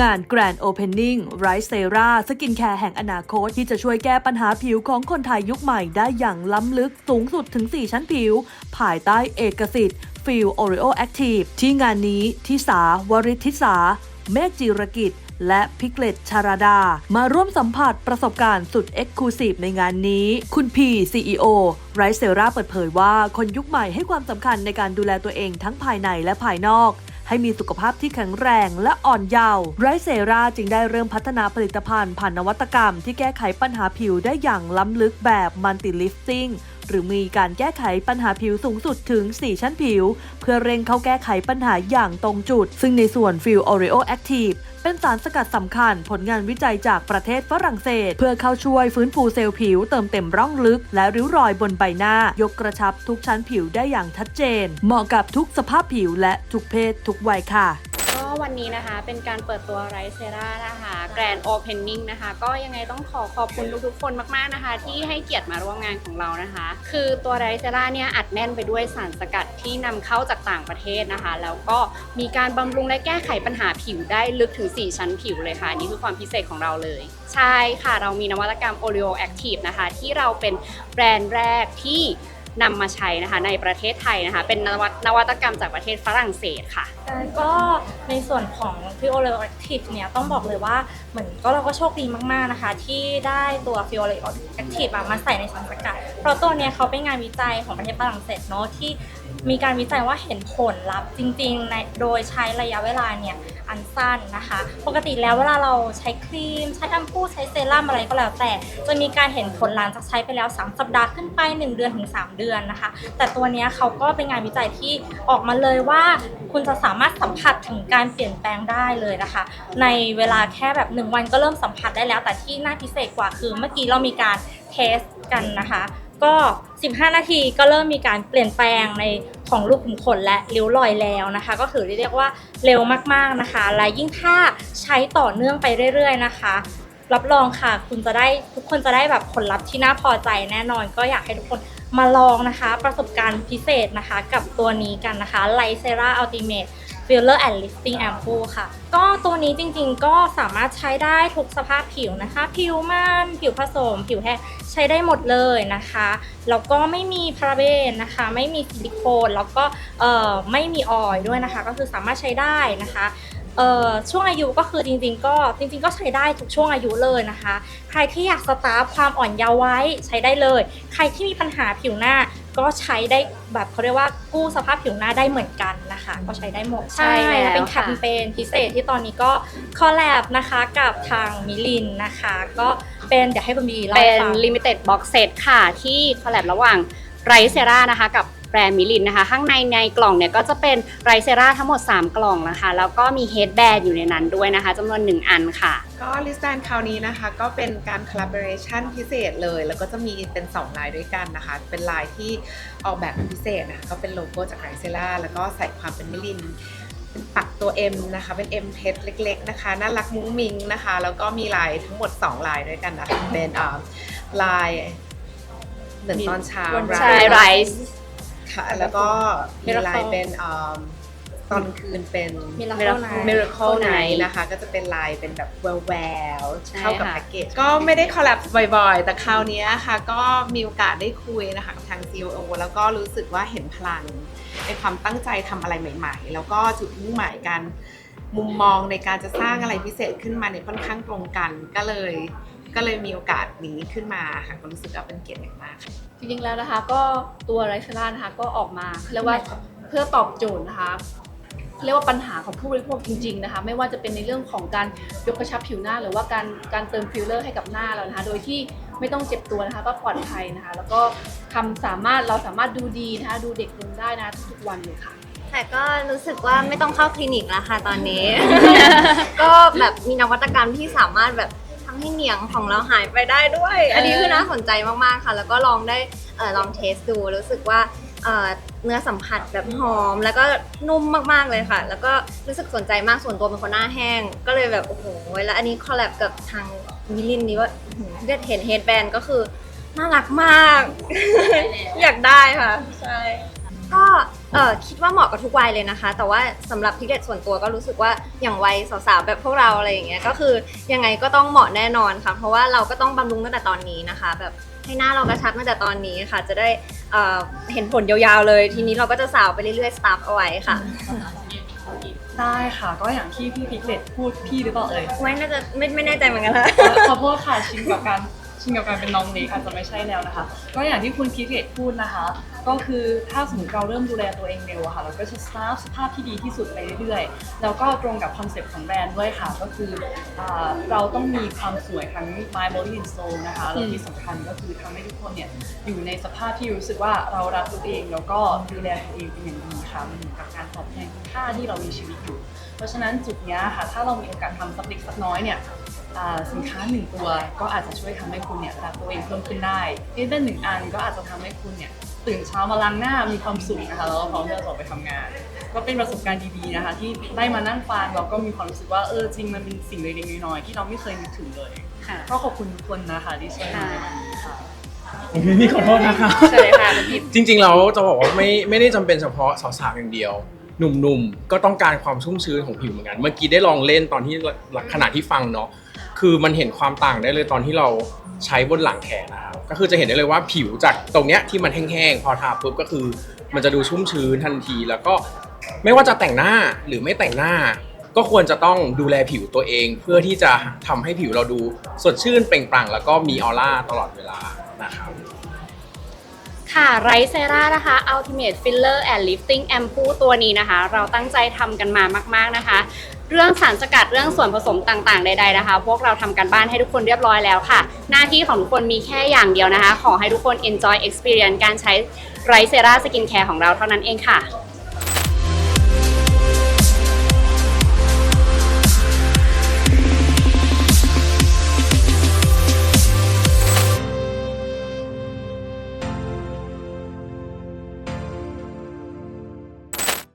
งาน Grand Opening Rice Sera สกินแคร์แห่งอนาคต ที่จะช่วยแก้ปัญหาผิวของคนไทยยุคใหม่ได้อย่างล้ำลึกสูงสุดถึง 4 ชั้นผิว ภายใต้เอกสิทธิ์ฟิล Oreo Active ที่งานนี้ทิสาวริธิสา เมฆจิรกิจและพิกเลตชาราดา มาร่วมสัมผัสประสบการณ์สุดเอ็กซ์คลูซีฟในงานนี้ คุณพี CEO ไรเซราเปิดเผยว่าคนยุคใหม่ให้ความสำคัญในการดูแลตัวเองทั้งภายในและภายนอก ให้มีสุขภาพที่แข็งแรงและอ่อนเยาว์ไรเซราจึงได้เริ่มพัฒนาผลิตภัณฑ์ผ่านนวัตกรรม ที่แก้ไขปัญหาผิวได้อย่างล้ำลึกแบบมัลติลิฟติ้งหรือมีการแก้ไขปัญหาผิวสูงสุดถึง 4 ชั้นผิว เพื่อเร่งเข้าแก้ไขปัญหาอย่างตรงจุด ซึ่งในส่วนฟิลออริโอแอคทีฟ เป็นสารสกัดสำคัญผลงานวิจัยจากประเทศฝรั่งเศส เพื่อเข้าช่วยฟื้นฟูเซลล์ผิวเติมเต็มร่องลึก และริ้วรอยบนใบหน้า ยกกระชับทุกชั้นผิวได้อย่างชัดเจน เหมาะกับทุกสภาพผิวและทุกเพศทุกวัยค่ะ วันนี้นะคะ เป็นการเปิดตัวไรเซรานะคะแกรนด์โอเพนนิ่งนะคะ ก็ยังไงต้องขอขอบคุณทุกๆคนมากๆนะคะ ที่ให้เกียรติมาร่วมงานของเรานะคะ คือตัวไรเซราเนี่ยอัดแน่นไปด้วยสารสกัดที่นำเข้าจากต่างประเทศนะคะ แล้วก็มีการบำรุงและแก้ไขปัญหาผิวได้ลึกถึง 4 ชั้นผิวเลยค่ะนนี่คือความพิเศษของเราเลย ใช่ค่ะเรามีนวัตกรรม Oreo Active นะคะ ที่เราเป็นแบรนด์แรกที่ นำมาใช้นะคะในประเทศไทยนะคะ เป็นนวัตนวัตกรรมจากประเทศฝรั่งเศสค่ะ ก็ในส่วนของ f i o l e Active เนี่ยต้องบอกเลยว่าเหมือนก็เราก็โชคดีมากๆนะคะ ที่ได้ตัวฟิโอเลอทีฟมาใส่ในสารสกัดเพราะตัวเนี้ยเขาเป็นงานวิจัยของประเทศฝรั่งเศสเนาะที่ มีการวิจัยว่าเห็นผลลัพธ์จริงๆในโดยใช้ระยะเวลาเนี่ยอันสั้นนะคะ ปกติแล้วเวลาเราใช้ครีม ใช้แอมพูใช้เซรั่มอะไรก็แล้วแต่ จะมีการเห็นผลหลังจากใช้ไปแล้ว 3 สัปดาห์ขึ้นไป 1 เดือนถึง 3 เดือนนะคะ แต่ตัวนี้เขาก็เป็นงานวิจัยที่ออกมาเลยว่า คุณจะสามารถสัมผัสถึงการเปลี่ยนแปลงได้เลยนะคะ ในเวลาแค่แบบ 1 วันก็เริ่มสัมผัสได้แล้ว แต่ที่น่าพิเศษกว่าคือเมื่อกี้เรามีการเทสกันนะคะ ก็ 15 นาทีก็เริ่มมีการเปลี่ยนแปลงในของลูกขุมขนและริ้วรอยแล้วนะคะ ก็ถือเรียกว่าเร็วมากๆนะคะ และยิ่งถ้าใช้ต่อเนื่องไปเรื่อย ๆ นะคะรับรองค่ะคุณจะได้ทุกคนจะได้แบบผลลัพธ์ที่น่าพอใจแน่นอน ก็อยากให้ทุกคนมาลองนะคะ ประสบการณ์พิเศษนะคะ กับตัวนี้กันนะคะ l i c e r a Ultimate Filler and Lifting Ampoule ค่ะ ก็ตัวนี้จริงๆก็สามารถใช้ได้ทุกสภาพผิวนะคะ ผิวมันผิวผสม ผิวแห้งใช้ได้หมดเลยนะคะ แล้วก็ไม่มีพาราเบนนะคะ ไม่มีซิลิโคนแล้วก็เอ่อไม่มีออยล์ด้วยนะคะ ก็คือสามารถใช้ได้นะคะเอ่อช่วงอายุก็คือจริงๆ ก็จริง ๆ ก็ใช้ได้ทุกช่วงอายุเลยนะคะ ใครที่อยากสตาร์ฟความอ่อนเยาว์ไว้ใช้ได้เลย ใครที่มีปัญหาผิวหน้า ก็ใช้ได้แบบเขาเรียกว่ากู้สภาพผิวหน้าได้เหมือนกันนะคะ ก็ใช้ได้หมดใช่แล้วเป็นแคค่ะมเปญพิเศษที่ตอนนี้ก็คอลแลบนะคะกับทางมิลินนะคะ ก็เป็นเดี๋ยวให้คุณบีเล่าเป็ให้นฟัง limited box set ค่ะที่คอลแลบระหว่างไรเซรานะคะกับ แบรนด์มิลินนะคะ ข้างในในกล่องเนี่ยก็จะเป็นไรเซราทั้งหมด 3 กล่องนะคะ แล้วก็มีเฮดแบนอยู่ในนั้นด้วยนะคะจำนวน 1 อันค่ะ ก็ลิสแบนคราวนี้นะคะ ก็เป็นการ collaboration พิเศษเลย แล้วก็จะมีเป็น 2 ลายด้วยกันนะคะ เป็นลายที่ออกแบบเป็นพิเศษนะคะก็เป็นโลโก้จากไรเซล่าแล้วก็ใส่ความเป็นมิลินปักตัว M นะคะ เป็น M เพชรเล็ก ๆ นะคะ น่ารักมุ้งมิงนะคะ แล้วก็มีลายทั้งหมด 2 ลายด้วยกันนะคะเป็นอ่าลายเหมือนตอนเช้าใช่ Rise ค่ะ แล้วก็มีลาย Miracle เป็นอ่าตอนคืนเป็น Miracle Night Miracle Night Night นะคะ ก็จะเป็นลายเป็นแบบแววแววๆใช่เข้ากับค่ะแพ็กเกจ ก็ไม่ได้คอลแลบบ่อยๆ แต่คราวเนี้ยค่ะ ก็มีโอกาสได้คุยนะคะกับทาง CEO แล้วก็รู้สึกว่าเห็นพลัง ในความตั้งใจทำอะไรใหม่ๆ แล้วก็จุดมุ่งหมายการมุมมองในการจะสร้างอะไรพิเศษขึ้นมาเนี่ยค่อนข้างตรงกัน ก็เลย ก็เลยมีโอกาสนี้ขึ้นมาค่ะก็รู้สึกว่าเป็นเกียรติอย่างมากค่ะ จริงๆแล้วนะคะ ก็ตัวไรซ์ล่านะคะก็ออกมาเขาเรียกว่าเพื่อตอบโจทย์นะคะเรียกว่าปัญหาของผู้บริโภคจริงๆนะคะ ไม่ว่าจะเป็นในเรื่องของการยกกระชับผิวหน้า หรือว่าการการเติมฟิลเลอร์ให้กับหน้าเรานะคะ โดยที่ไม่ต้องเจ็บตัวนะคะ ก็ปลอดภัยนะคะ แล้วก็ทำสามารถเราสามารถดูดีนะคะ ดูเด็กลงได้นะทุกๆวันเลยค่ะแต่ก็รู้สึกว่าไม่ต้องเข้าคลินิกแล้วค่ะตอนนี้ ก็แบบมีนวัตกรรมที่สามารถแบบทำ ให้เหนียงของเราหายไปได้ด้วย อันนี้คือน่าสนใจมากๆค่ะ แล้วก็ลองได้เออลองเทสดูรู้สึกว่าเอ่อเนื้อสัมผัสแบบหอม แล้วก็นุ่มมากๆเลยค่ะ แล้วก็รู้สึกสนใจมากส่วนตัวเป็นคนหน้าแห้ง ก็เลยแบบโอ้โหแล้วอันนี้คอลแลบกับทางมิลินนี้ว่าอื้อหือเลือดเห็นเฮดแบนก็คือน่ารักมาก อยากได้ค่ะ ใช่ก็ เออคิดว่าเหมาะกับทุกวัยเลยนะคะ แต่ว่าสำหรับพิกเลตส่วนตัวก็รู้สึกว่าอย่างวัยสาวๆแบบพวกเราอะไรอย่างเงี้ยก็คือยังไงก็ต้องเหมาะแน่นอนค่ะ เพราะว่าเราก็ต้องบำรุงตั้งแต่ตอนนี้นะคะ แบบให้หน้าเรากระชับตั้งแต่ตอนนี้ค่ะ จะได้เอ่อเห็นผลยาวๆเลย ทีนี้เราก็จะสาวไปเรื่อยๆสตาร์ฟเอาไว้ค่ะ ได้ค่ะ ก็อย่างที่พี่พิกเลตพูดพี่หรือเปล่าเอ่ยไว้น่าจะไม่ไม่แน่ใจเหมือนกันค่ะ ขอโทษค่ะชินกับการ ชินกับการเป็นน้องเล็กอาจจะไม่ใช่แนวนะคะ ก็อย่างที่คุณพิกเลตพูดนะคะ ก็คือถ้าสมมติเราเริ่มดูแลตัวเองเร็วอะค่ะเราก็จะสตาร์ฟสภาพที่ดีที่สุดไปเรื่อยๆ แล้วก็ตรงกับคอนเซ็ปต์ของแบรนด์ด้วยค่ะ ก็คืออาเราต้องมีความสวยทั้ง My Body and Soul นะคะแล้วที่สำคัญก็คือทำให้ทุกคนเนี่ยอยู่ในสภาพที่รู้สึกว่าเรารักตัวเองแล้วก็ดูแลตัวเองเป็นอย่างดีค่ะมันเหมือนกับการตอบแทนคุณค่าที่เรามีชีวิตอยู่ เพราะฉะนั้นจุดเนี้ยค่ะถ้าเรามีโอกาสทำสักเล็กสักน้อยเนี่ย สินค้าหนึ่งตัวก็อาจจะช่วยทำให้คุณเนี่ยรักตัวเองเพิ่มขึ้นได้เอเวนหนึ่งอันก็อาจจะทำให้คุณเนี่ยตื่นเช้ามาล้างหน้ามีความสุขนะคะแล้วก็พร้อมที่จะออกไปทำงาน ก็เป็นประสบการณ์ดีๆนะคะ ที่ได้มานั่งฟังเราก็มีความรู้สึกว่าเออจริงมันเป็นสิ่งเล็กๆน้อยๆที่เราไม่เคยนึกถึงเลยค่ะก็ขอบคุณทุกคนนะคะที่ช่วยมาในวันนี้ค่ะนี่ขอโทษนะคะเชิญเลยค่ะคุณพิมจริงๆแล้วจะบอกว่าไม่ไม่ได้จำเป็นเฉพาะสาวๆอย่างเดียวหนุ่มๆ ก็ต้องการความชุ่มชื้นของผิวเหมือนกัน เมื่อกี้ได้ลองเล่นตอนที่ขณะที่ฟังเนาะ คือมันเห็นความต่างได้เลยตอนที่เราใช้บนหลังแขนนะครับก็คือจะเห็นได้เลยว่าผิวจากตรงเนี้ยที่มันแห้งๆพอทาปุ๊บก็คือ มันจะดูชุ่มชื้นทันที แล้วก็ไม่ว่าจะแต่งหน้าหรือไม่แต่งหน้า ก็ควรจะต้องดูแลผิวตัวเอง เพื่อที่จะทำให้ผิวเราดูสดชื่นเปล่งปลั่งแล้วก็มีออร่าตลอดเวลานะครับ ค่ะไรเซรานะคะ Ultimate Filler and Lifting Ampoule ตัวนี้นะคะ เราตั้งใจทำกันมามาก ๆนะคะ เรื่องสารสกัดเรื่องส่วนผสมต่างๆใดๆนะคะ พวกเราทำกันบ้านให้ทุกคนเรียบร้อยแล้วค่ะ หน้าที่ของทุกคนมีแค่อย่างเดียวนะคะ ขอให้ทุกคน enjoy experience การใช้ไรเซราสกินแคร์ของเราเท่านั้นเองค่ะ